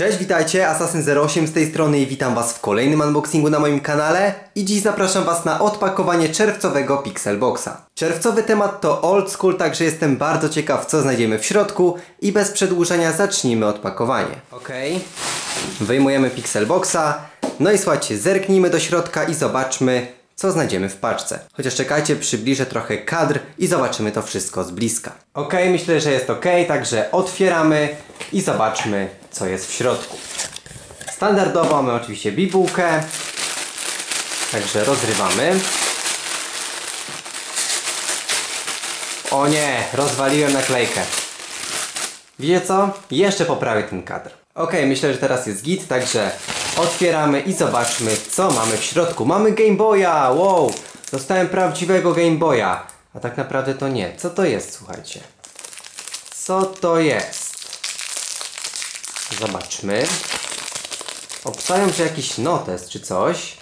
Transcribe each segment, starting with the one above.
Cześć, witajcie, Assassin08 z tej strony i witam Was w kolejnym unboxingu na moim kanale i dziś zapraszam Was na odpakowanie czerwcowego Pixelboxa. Czerwcowy temat to old school, także jestem bardzo ciekaw co znajdziemy w środku i bez przedłużania zacznijmy odpakowanie. Ok, wyjmujemy Pixelboxa, no i słuchajcie, zerknijmy do środka i zobaczmy co znajdziemy w paczce. Chociaż czekajcie, przybliżę trochę kadr i zobaczymy to wszystko z bliska. Ok, myślę, że jest ok, także otwieramy i zobaczmy, co jest w środku. Standardowo mamy oczywiście bibułkę, także rozrywamy. O nie, rozwaliłem naklejkę. Wiecie co? Jeszcze poprawię ten kadr. Ok, myślę, że teraz jest git, także otwieramy i zobaczmy, co mamy w środku. Mamy Game Boya! Wow! Dostałem prawdziwego Game Boya. A tak naprawdę to nie. Co to jest, słuchajcie? Co to jest? Zobaczmy. Obstawiam, jakiś notes czy coś.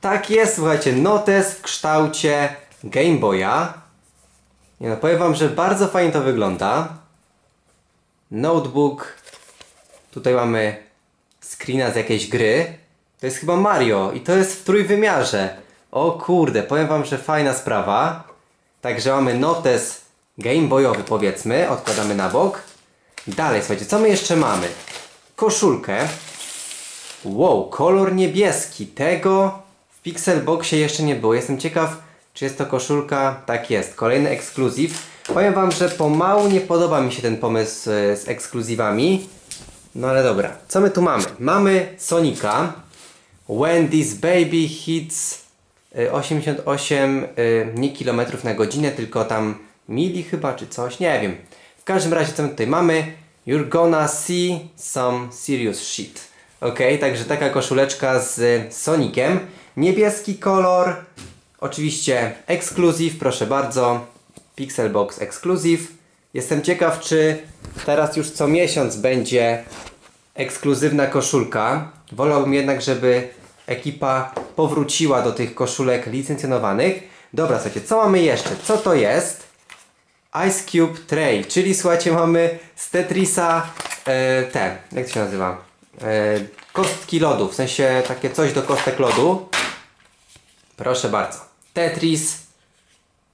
Tak jest, słuchajcie, notes w kształcie Game Boya. Nie no, powiem wam, że bardzo fajnie to wygląda. Notebook. Tutaj mamy screena z jakiejś gry. To jest chyba Mario i to jest w trójwymiarze. O kurde, powiem wam, że fajna sprawa. Także mamy notes Game Boyowy powiedzmy, odkładamy na bok. Dalej, słuchajcie, co my jeszcze mamy? Koszulkę. Wow, kolor niebieski. Tego w Pixelboxie jeszcze nie było. Jestem ciekaw, czy jest to koszulka. Tak jest, kolejny ekskluzyw. Powiem wam, że pomału nie podoba mi się ten pomysł e, z ekskluzywami. No ale dobra, co my tu mamy? Mamy Sonika. When this baby hits y, 88 y, nie kilometrów na godzinę, tylko tam mili chyba, czy coś, nie wiem. Każdym razie, co my tutaj mamy? You're gonna see some serious shit. Ok, także taka koszuleczka z Sonikiem. Niebieski kolor. Oczywiście ekskluzyw, proszę bardzo. Pixelbox ekskluzyw. Jestem ciekaw, czy teraz już co miesiąc będzie ekskluzywna koszulka. Wolałbym jednak, żeby ekipa powróciła do tych koszulek licencjonowanych. Dobra, słuchajcie, co mamy jeszcze? Co to jest? Ice Cube Tray, czyli słuchajcie, mamy z Tetrisa e, te, jak to się nazywa? E, kostki lodu, w sensie takie coś do kostek lodu. Proszę bardzo. Tetris.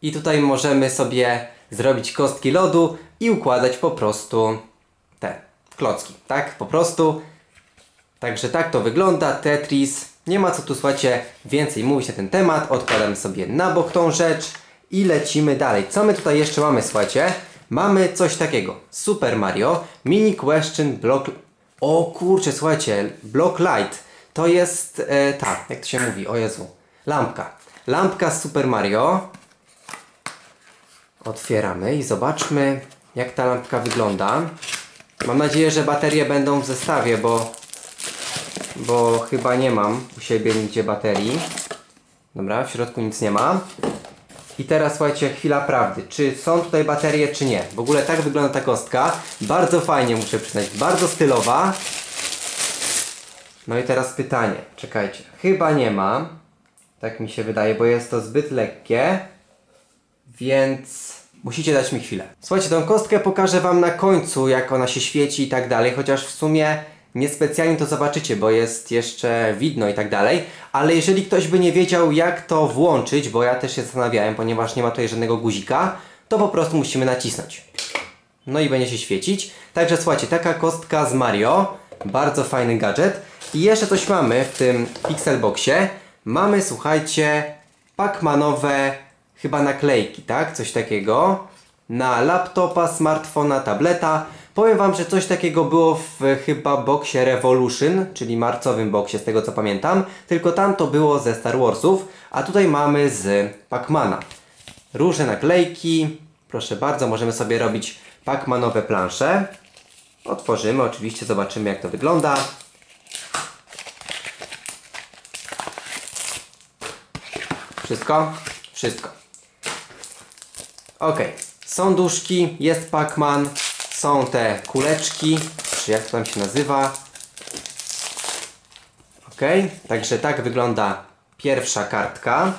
I tutaj możemy sobie zrobić kostki lodu i układać po prostu te klocki, tak? Po prostu. Także tak to wygląda, Tetris. Nie ma co tu, słuchajcie, więcej mówić na ten temat. Odkładamy sobie na bok tą rzecz i lecimy dalej. Co my tutaj jeszcze mamy, słuchajcie? Mamy coś takiego. Super Mario Mini Question Block... O kurczę, słuchajcie, Block Light. To jest, e, tak, jak to się mówi, o Jezu. Lampka. Lampka z Super Mario. Otwieramy i zobaczmy, jak ta lampka wygląda. Mam nadzieję, że baterie będą w zestawie, bo, bo chyba nie mam u siebie nigdzie baterii. Dobra, w środku nic nie ma. I teraz słuchajcie, chwila prawdy. Czy są tutaj baterie, czy nie? W ogóle tak wygląda ta kostka. Bardzo fajnie, muszę przyznać. Bardzo stylowa. No i teraz pytanie. Czekajcie. Chyba nie ma. Tak mi się wydaje, bo jest to zbyt lekkie. Więc musicie dać mi chwilę. Słuchajcie, tą kostkę pokażę Wam na końcu, jak ona się świeci i tak dalej, chociaż w sumie niespecjalnie to zobaczycie, bo jest jeszcze widno i tak dalej, ale jeżeli ktoś by nie wiedział jak to włączyć, bo ja też się zastanawiałem, ponieważ nie ma tutaj żadnego guzika, to po prostu musimy nacisnąć. No i będzie się świecić. Także słuchajcie, taka kostka z Mario, bardzo fajny gadżet. I jeszcze coś mamy w tym Pixelboxie. Mamy, słuchajcie, Pacmanowe chyba naklejki, tak? Coś takiego. Na laptopa, smartfona, tableta. Powiem Wam, że coś takiego było w chyba boxie Revolution, czyli marcowym boxie, z tego co pamiętam. Tylko tam to było ze Star Warsów, a tutaj mamy z Pacmana. Różne naklejki. Proszę bardzo, możemy sobie robić Pacmanowe plansze. Otworzymy, oczywiście, zobaczymy jak to wygląda. Wszystko? Wszystko. Ok, są duszki, jest Pac-Man, są te kuleczki, czy jak to tam się nazywa. Ok, także tak wygląda pierwsza kartka.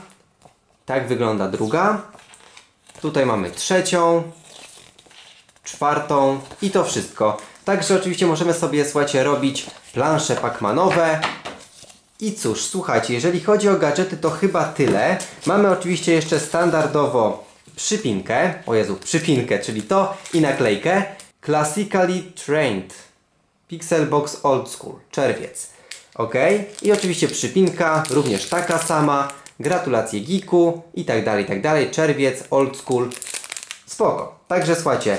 Tak wygląda druga. Tutaj mamy trzecią, czwartą i to wszystko. Także oczywiście możemy sobie, słuchajcie, robić plansze pacmanowe. I cóż, słuchajcie, jeżeli chodzi o gadżety, to chyba tyle. Mamy oczywiście jeszcze standardowo przypinkę, o Jezu, przypinkę, czyli to i naklejkę. Classically Trained Pixelbox Old School, czerwiec. Ok, i oczywiście przypinka, również taka sama. Gratulacje Geeku i tak dalej, i tak dalej. Czerwiec, Old School, spoko. Także słuchajcie,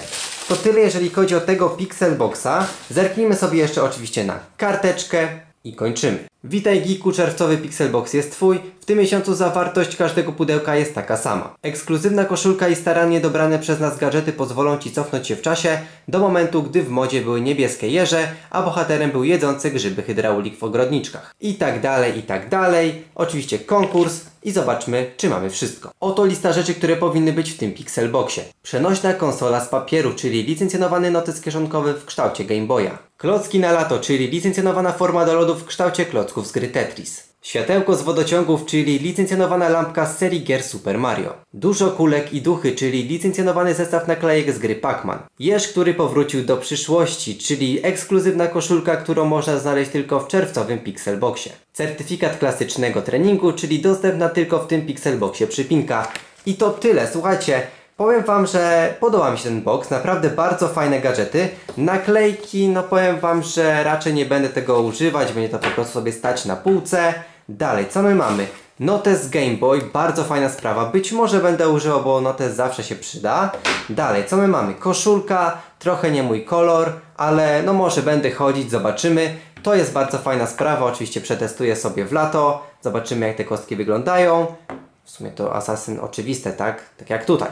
to tyle jeżeli chodzi o tego Pixelboxa. Zerknijmy sobie jeszcze oczywiście na karteczkę i kończymy. Witaj Geeku, czerwcowy Pixelbox jest Twój. W tym miesiącu zawartość każdego pudełka jest taka sama. Ekskluzywna koszulka i starannie dobrane przez nas gadżety pozwolą Ci cofnąć się w czasie do momentu, gdy w modzie były niebieskie jeże, a bohaterem był jedzący grzyby hydraulik w ogrodniczkach. I tak dalej, i tak dalej. Oczywiście konkurs i zobaczmy, czy mamy wszystko. Oto lista rzeczy, które powinny być w tym Pixelboxie. Przenośna konsola z papieru, czyli licencjonowany notes kieszonkowy w kształcie Game Boya. Klocki na lato, czyli licencjonowana forma do lodów w kształcie klocków z gry Tetris. Światełko z wodociągów, czyli licencjonowana lampka z serii gier Super Mario. Dużo kulek i duchy, czyli licencjonowany zestaw naklejek z gry Pac-Man. Jeż, który powrócił do przyszłości, czyli ekskluzywna koszulka, którą można znaleźć tylko w czerwcowym Pixelboxie. Certyfikat klasycznego treningu, czyli dostępna tylko w tym Pixelboxie przypinka. I to tyle, słuchajcie. Powiem Wam, że podoba mi się ten box, naprawdę bardzo fajne gadżety. Naklejki, no powiem Wam, że raczej nie będę tego używać, będzie to po prostu sobie stać na półce. Dalej, co my mamy? Notes Game Boy, bardzo fajna sprawa. Być może będę używał, bo notes zawsze się przyda. Dalej, co my mamy? Koszulka, trochę nie mój kolor, ale no może będę chodzić, zobaczymy. To jest bardzo fajna sprawa, oczywiście przetestuję sobie w lato. Zobaczymy jak te kostki wyglądają. W sumie to asasyn oczywiste, tak? Tak jak tutaj.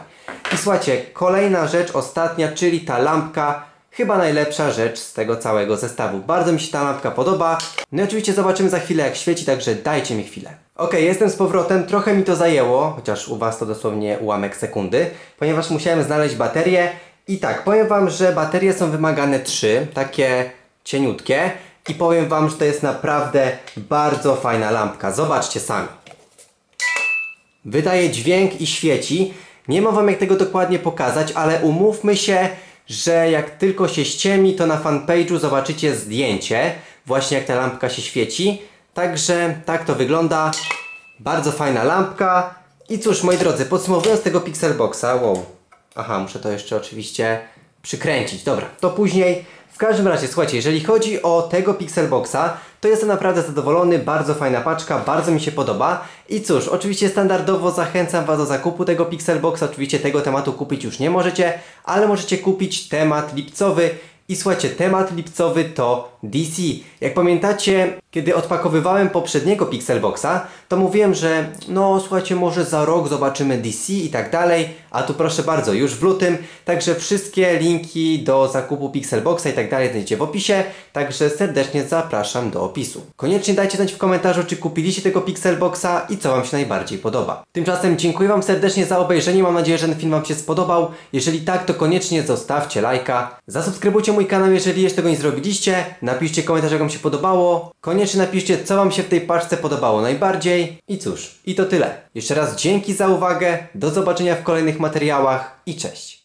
I słuchajcie, kolejna rzecz, ostatnia, czyli ta lampka. Chyba najlepsza rzecz z tego całego zestawu. Bardzo mi się ta lampka podoba. No i oczywiście zobaczymy za chwilę jak świeci, także dajcie mi chwilę. Ok, jestem z powrotem. Trochę mi to zajęło, chociaż u Was to dosłownie ułamek sekundy, ponieważ musiałem znaleźć baterię. I tak, powiem Wam, że baterie są wymagane trzy, takie cieniutkie. I powiem Wam, że to jest naprawdę bardzo fajna lampka. Zobaczcie sami. Wydaje dźwięk i świeci. Nie mam wam jak tego dokładnie pokazać, ale umówmy się, że jak tylko się ściemni, to na fanpage'u zobaczycie zdjęcie, właśnie jak ta lampka się świeci. Także tak to wygląda. Bardzo fajna lampka. I cóż, moi drodzy, podsumowując tego Pixelboxa, wow. Aha, muszę to jeszcze oczywiście przykręcić. Dobra, to później. W każdym razie, słuchajcie, jeżeli chodzi o tego Pixelboxa, to jestem naprawdę zadowolony, bardzo fajna paczka, bardzo mi się podoba. I cóż, oczywiście standardowo zachęcam Was do zakupu tego Pixelboxa, oczywiście tego tematu kupić już nie możecie, ale możecie kupić temat lipcowy. I słuchajcie, temat lipcowy to DC. Jak pamiętacie, kiedy odpakowywałem poprzedniego Pixelboxa, to mówiłem, że no słuchajcie, może za rok zobaczymy DC i tak dalej, a tu proszę bardzo, już w lutym, także wszystkie linki do zakupu Pixelboxa i tak dalej znajdziecie w opisie, także serdecznie zapraszam do opisu. Koniecznie dajcie znać w komentarzu, czy kupiliście tego Pixelboxa i co Wam się najbardziej podoba. Tymczasem dziękuję Wam serdecznie za obejrzenie, mam nadzieję, że ten film Wam się spodobał. Jeżeli tak, to koniecznie zostawcie lajka, zasubskrybujcie mój kanał, jeżeli jeszcze tego nie zrobiliście, napiszcie komentarz, jak Wam się podobało, koniecznie napiszcie, co Wam się w tej paczce podobało najbardziej i cóż, i to tyle. Jeszcze raz dzięki za uwagę, do zobaczenia w kolejnych materiałach i cześć.